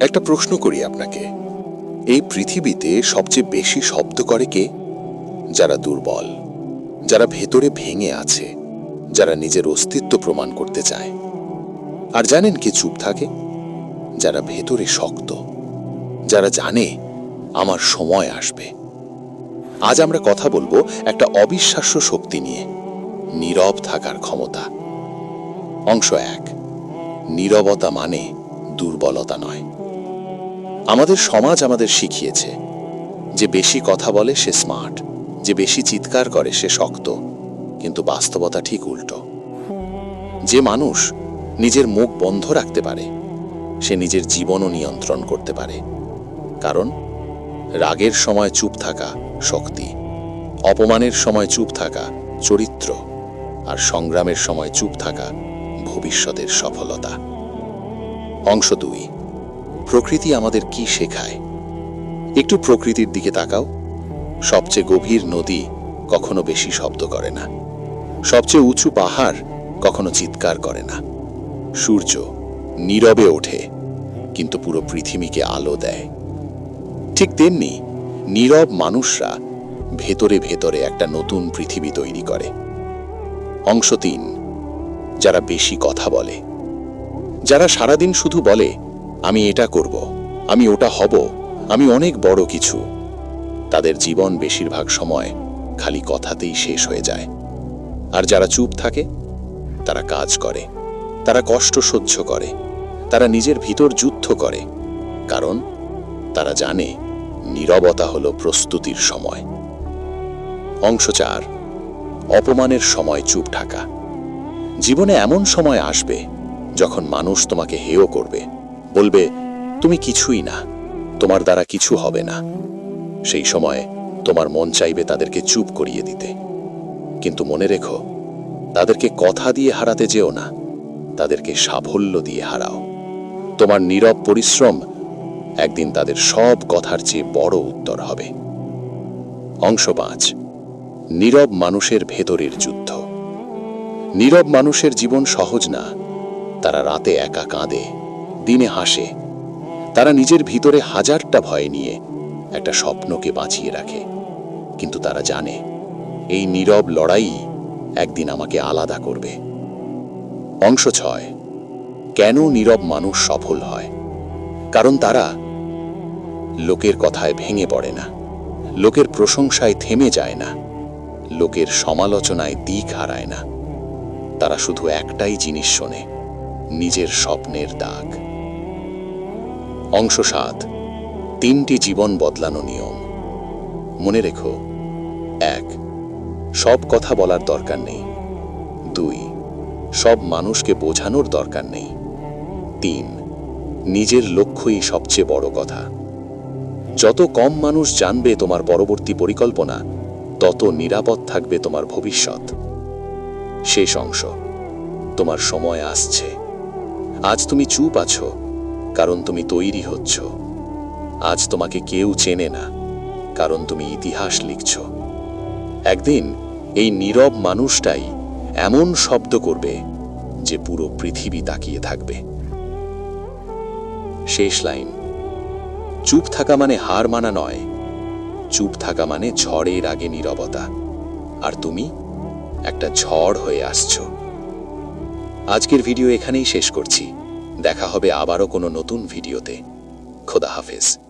একটা প্রশ্ন করি আপনাকে। এই পৃথিবীতে সবচেয়ে বেশি শব্দ করে কে? যারা দুর্বল, যারা ভেতরে ভেঙে আছে, যারা নিজের অস্তিত্ব প্রমাণ করতে চায়। আর জানেন কে চুপ থাকে? যারা ভেতরে শক্ত, যারা জানে আমার সময় আসবে। আজ আমরা কথা বলব একটা অবিশ্বাস্য শক্তি নিয়ে, নীরব থাকার ক্ষমতা। অংশ এক, নীরবতা মানে দুর্বলতা নয়। আমাদের সমাজ আমাদের শিখিয়েছে যে বেশি কথা বলে সে স্মার্ট, যে বেশি চিৎকার করে সে শক্ত। কিন্তু বাস্তবতা ঠিক উল্টো। যে মানুষ নিজের মুখ বন্ধ রাখতে পারে, সে নিজের জীবনও নিয়ন্ত্রণ করতে পারে। কারণ রাগের সময় চুপ থাকা শক্তি, অপমানের সময় চুপ থাকা চরিত্র, আর সংগ্রামের সময় চুপ থাকা ভবিষ্যতের সফলতা। অংশ দুই। প্রকৃতি আমাদের কি শেখায়? একটু প্রকৃতির দিকে তাকাও। সবচেয়ে গভীর নদী কখনো বেশি শব্দ করে না। সবচেয়ে উঁচু পাহাড় কখনো চিৎকার করে না। সূর্য নীরবে ওঠে, কিন্তু পুরো পৃথিবীকে আলো দেয়। ঠিক তেমনি নীরব মানুষরা ভেতরে ভেতরে একটা নতুন পৃথিবী তৈরি করে। অংশ তিন, যারা বেশি কথা বলে। যারা সারাদিন শুধু বলে, আমি এটা করব, আমি ওটা হব, আমি অনেক বড় কিছু, তাদের জীবন বেশিরভাগ সময় খালি কথাতেই শেষ হয়ে যায়। আর যারা চুপ থাকে, তারা কাজ করে, তারা কষ্ট সহ্য করে, তারা নিজের ভিতর যুদ্ধ করে, কারণ তারা জানে নীরবতা হলো প্রস্তুতির সময়। অংশ চার, অপমানের সময় চুপ থাকা। জীবনে এমন সময় আসবে যখন মানুষ তোমাকে হেয় করবে, বলবে, তুমি কিছুই না, তোমার দ্বারা কিছু হবে না। সেই সময় তোমার মন চাইবে তাদেরকে চুপ করিয়ে দিতে। কিন্তু মনে রেখো, তাদেরকে কথা দিয়ে হারাতে যেও না, তাদেরকে সাফল্য দিয়ে হারাও। তোমার নীরব পরিশ্রম একদিন তাদের সব কথার চেয়ে বড় উত্তর হবে। অংশ পাঁচ, নীরব মানুষের ভেতরের যুদ্ধ। নীরব মানুষের জীবন সহজ না তারা রাতে একা কাঁদে, দিনে হাসে। তারা নিজের ভিতরে হাজারটা ভয় নিয়ে একটা স্বপ্নকে বাঁচিয়ে রাখে। কিন্তু তারা জানে, এই নীরব লড়াই একদিন আমাকে আলাদা করবে। অংশ ছয়, কেন নীরব মানুষ সফল হয়? কারণ তারা লোকের কথায় ভেঙে পড়ে না, লোকের প্রশংসায় থেমে যায় না, লোকের সমালোচনায় দিক হারায় না। তারা শুধু একটাই জিনিস শোনে নিজের স্বপ্নের দাগ। অংশ সাত, তিনটি জীবন বদলানো নিয়ম। মনে রেখো, এক, সব কথা বলার দরকার নেই। দুই, সব মানুষকে বোঝানোর দরকার নেই। তিন, নিজের লক্ষ্যই সবচেয়ে বড় কথা। যত কম মানুষ জানবে তোমার পরবর্তী পরিকল্পনা, তত নিরাপদ থাকবে তোমার ভবিষ্যৎ। শেষ অংশ, তোমার সময় আসছে। আজ তুমি চুপ আছো, কারণ তুমি তৈরি হচ্ছ। আজ তোমাকে কেউ চেনে না, কারণ তুমি ইতিহাস লিখছ। একদিন এই নীরব মানুষটাই এমন শব্দ করবে যে পুরো পৃথিবী তাকিয়ে থাকবে। শেষ লাইন। চুপ থাকা মানে হার মানা নয়। চুপ থাকা মানে ঝড়ের আগে নীরবতা। আর তুমি একটা ঝড় হয়ে আসছো। আজকের ভিডিও এখানেই শেষ করছি। দেখা হবে আবারও কোনো নতুন ভিডিওতে। খোদা হাফেজ।